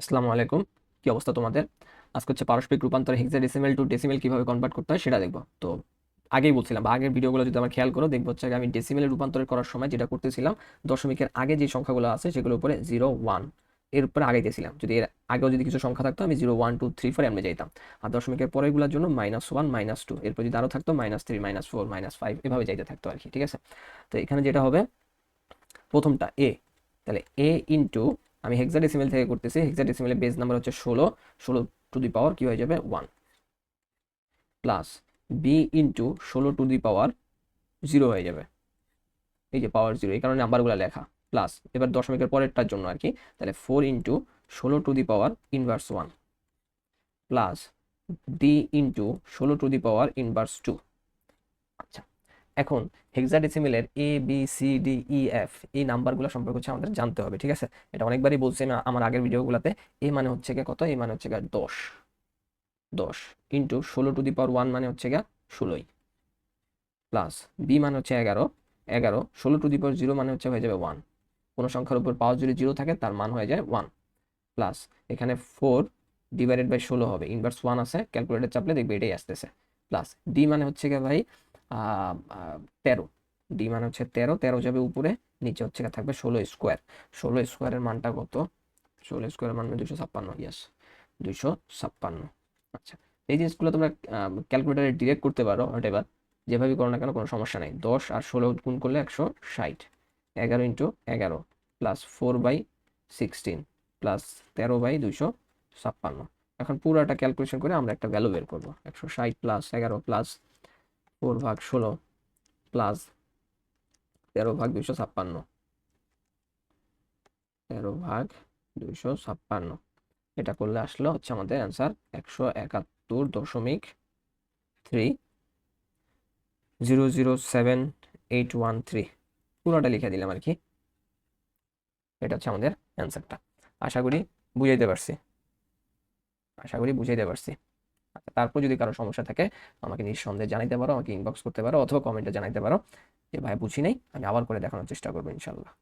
আসসালামু আলাইকুম। কি অবস্থা তোমাদের? আজকে হচ্ছে পারস্পরিক রূপান্তর হেক্সাডেসিমেল টু ডেসিমেল কীভাবে কনভার্ট করতে হয় সেটা দেখব। তো আগেই বলছিলাম বা আগের ভিডিওগুলো যদি আমার খেয়াল করো, দেখব হচ্ছে আমি ডেসিমেলে রূপান্তর করার সময় যেটা করতেছিলাম, দশমিকের আগে যে সংখ্যাগুলো আছে সেগুলোর উপরে জিরো ওয়ানের উপরে আগাইতেছিলাম যদি এর আগেও যদি কিছু সংখ্যা থাকতো, আমি zero one two three four এমনি যাইতাম। আর দশমিকের পরেরগুলোর জন্য মাইনাস ওয়ান মাইনাস টু এরপর যদি আরও থাকতো minus three minus four minus five এভাবে যাইতে থাকতো আর কি, ঠিক আছে? তো এখানে যেটা হবে, প্রথমটা এ তাহলে এ ইন্টু আমি হেক্সাডেসিমেল থেকে করতেছি হেক্সাডেসিমেলের বেস নাম্বার হচ্ছে ষোলো ষোলো টু দি পাওয়ার কি হয়ে যাবে? ওয়ান প্লাস বি ইন্টু ষোলো টু দি পাওয়ার জিরো হয়ে যাবে। এই যে পাওয়ার জিরো এই কারণে নাম্বারগুলো লেখা। প্লাস এবার দশমিকের পরেরটার জন্য আর কি, তাহলে ফোর ইন্টু ষোলো to the power inverse one plus D into ষোলো to the power inverse two এখন হেক্সাডেসিমেলের A B C D E F এই নাম্বারগুলো সম্পর্কে হচ্ছে আমাদের জানতে হবে, ঠিক আছে? এটা অনেকবারই বলছি না আমার আগের ভিডিওগুলোতে এ মানে হচ্ছে গিয়ে কত? এ মানে হচ্ছে গিয়ে দশ। দশ ইন্টু ষোলো টু দি পাওয়ার ওয়ান মানে হচ্ছে গিয়ে ষোলোই। প্লাস বি মানে হচ্ছে এগারো। এগারো, ষোলো টু দি পাওয়ার জিরো মানে হচ্ছে হয়ে যাবে ওয়ান। কোনো সংখ্যার উপর পাওয়ার যদি জিরো থাকে, তার মান হয়ে যায় ওয়ান। প্লাস এখানে ফোর ডিভাইডেড বাই ষোলো হবে। ইনভার্স ওয়ান আছে, ক্যালকুলেটর চাপলে দেখবে এটাই আসতেছে। প্লাস ডি মানে হচ্ছে গিয়ে ভাই তেরো। ডি মানে হচ্ছে তেরো তেরো যাবে উপরে, নিচে হচ্ছে থাকবে ষোলো স্কোয়ার ষোলো স্কোয়ারের মানটা কত? ষোলো স্কোয়ারের মান দুইশো ছাপ্পান্ন ইয়াস দুইশো ছাপ্পান্ন। আচ্ছা এই জিনিসগুলো তোমরা ক্যালকুলেটারে ডিরেক্ট করতে পারো এবার যেভাবে করো না কেন কোনো সমস্যা নেই। দশ আর ষোলো গুণ করলে একশো ষাট। এগারো ইন্টু এগারো plus four by sixteen plus তেরো বাই দুইশো ছাপ্পান্ন। এখন পুরোটা ক্যালকুলেশন করে আমরা একটা ভ্যালু বের করব। একশো ষাট প্লাস এগারো প্লাস ফোর ভাগ ষোলো প্লাস তেরো ভাগ দুইশো ছাপ্পান্ন। তেরো ভাগ দুইশো ছাপ্পান্ন। এটা করলে আসলো হচ্ছে আমাদের অ্যান্সার একশো একাত্তর দশমিক three zero zero seven eight one three পুরোটা লিখে দিলাম আর কি। এটা হচ্ছে আমাদের অ্যান্সারটা আশা করি বুঝাইতে পারছি। আশা করি বুঝাইতে পারছি। তারপর যদি কারও সমস্যা থাকে, আমাকে নিঃসন্দেহে জানাইতে পারো, আমাকে ইনবক্স করতে পারো, অথবা কমেন্টে জানাইতে পারো। যে ভাই বুঝি নেই, আমি আবার করে দেখানোর চেষ্টা করব ইনশাল্লাহ